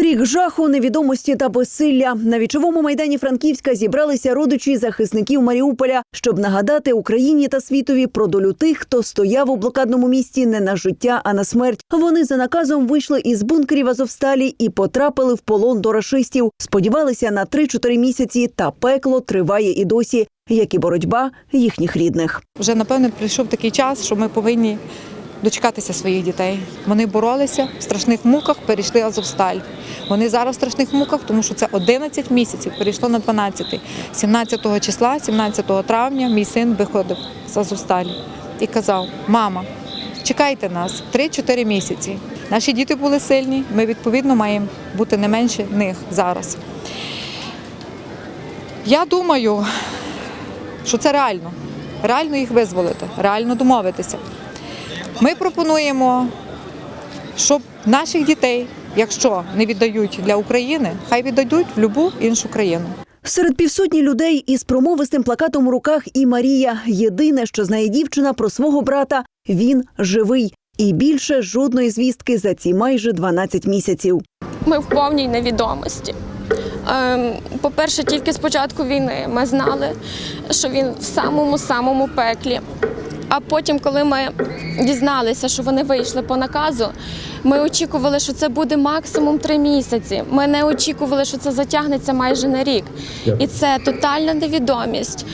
Рік жаху, невідомості та безсилля на вічовому майдані Франківська зібралися родичі захисників Маріуполя, щоб нагадати Україні та світові про долю тих, хто стояв у блокадному місті не на життя, а на смерть. Вони за наказом вийшли із бункерів Азовсталі і потрапили в полон до рашистів. Сподівалися на 3-4 місяці, та пекло триває і досі, як і боротьба їхніх рідних. Вже напевне прийшов такий час, що ми повинні дочекатися своїх дітей. Вони боролися в страшних муках, перейшли Азовсталь. Вони зараз в страшних муках, тому що це 11 місяців, перейшло на 12. 17 числа, 17 травня, мій син виходив з Азовсталі і казав: Мама, чекайте нас 3-4 місяці. Наші діти були сильні. Ми відповідно маємо бути не менше них зараз. Я думаю, що це реально. Реально їх визволити, реально домовитися. Ми пропонуємо, щоб наших дітей, якщо не віддають для України, хай віддадуть в будь-яку іншу країну. Серед півсотні людей із промовистим плакатом у руках і Марія. Єдине, що знає дівчина про свого брата, він живий. І більше жодної звістки за ці майже 12 місяців. Ми в повній невідомості. Ем, По-перше, тільки з початку війни ми знали, що він в самому самому пеклі. А потім, коли ми дізналися, що вони вийшли по наказу, ми очікували, що це буде максимум три місяці. Ми не очікували, що це затягнеться майже на рік. І це тотальна невідомість.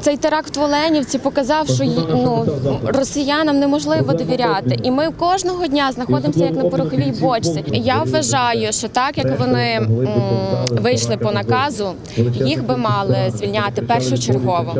Цей теракт в Оленівці показав, що ну, росіянам неможливо довіряти. І ми кожного дня знаходимося як на пороховій бочці. Я вважаю, що так як вони вийшли по наказу, їх би мали звільняти першочергово,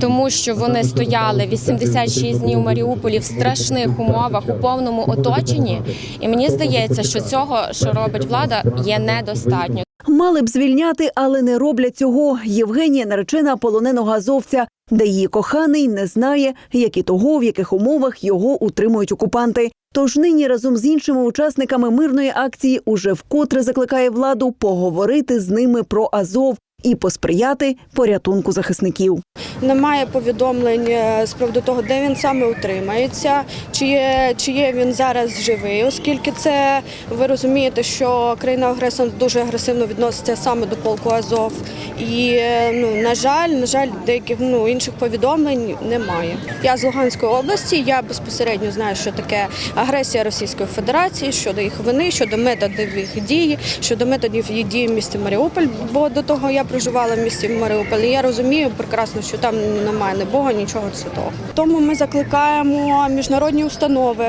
тому що вони стояли 86 днів у Маріуполі в страшних умовах у повному оточенні. І мені здається, що цього, що робить влада, є недостатньо. Мали б звільняти, але не роблять цього. Євгенія наречена полоненого азовця, де її коханий не знає, як і того, в яких умовах його утримують окупанти. Тож нині разом з іншими учасниками мирної акції уже вкотре закликає владу поговорити з ними про Азов і посприяти порятунку захисників. Немає повідомлень е, з приводу того, де він саме утримається, чи є, чи є він зараз живий, оскільки це ви розумієте, що країна агресор дуже агресивно відноситься саме до полку Азов. І е, ну на жаль, на жаль, деяких ну інших повідомлень немає. Я з Луганської області. Я безпосередньо знаю, що таке агресія Російської Федерації щодо їх вини, щодо методів їх дії, щодо методів їх дії в місті Маріуполь. Бо до того я проживала в місті Маріуполь. і Я розумію прекрасно, що там немає ні Бога, нічого святого. Тому ми закликаємо міжнародні установи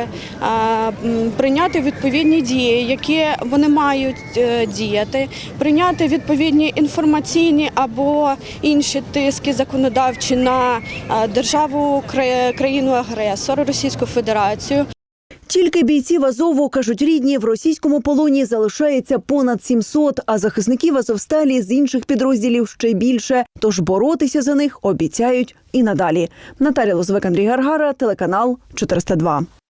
прийняти відповідні дії, які вони мають е, діяти, прийняти відповідні інформаційні або інші тиски законодавчі на державу країну-агресора Російську Федерацію. Тільки бійців Азову, кажуть рідні, в російському полоні залишається понад 700, а захисників Азовсталі з інших підрозділів ще більше. Тож боротися за них обіцяють і надалі. Наталя Лозвик, Андрій Гаргара, телеканал 402.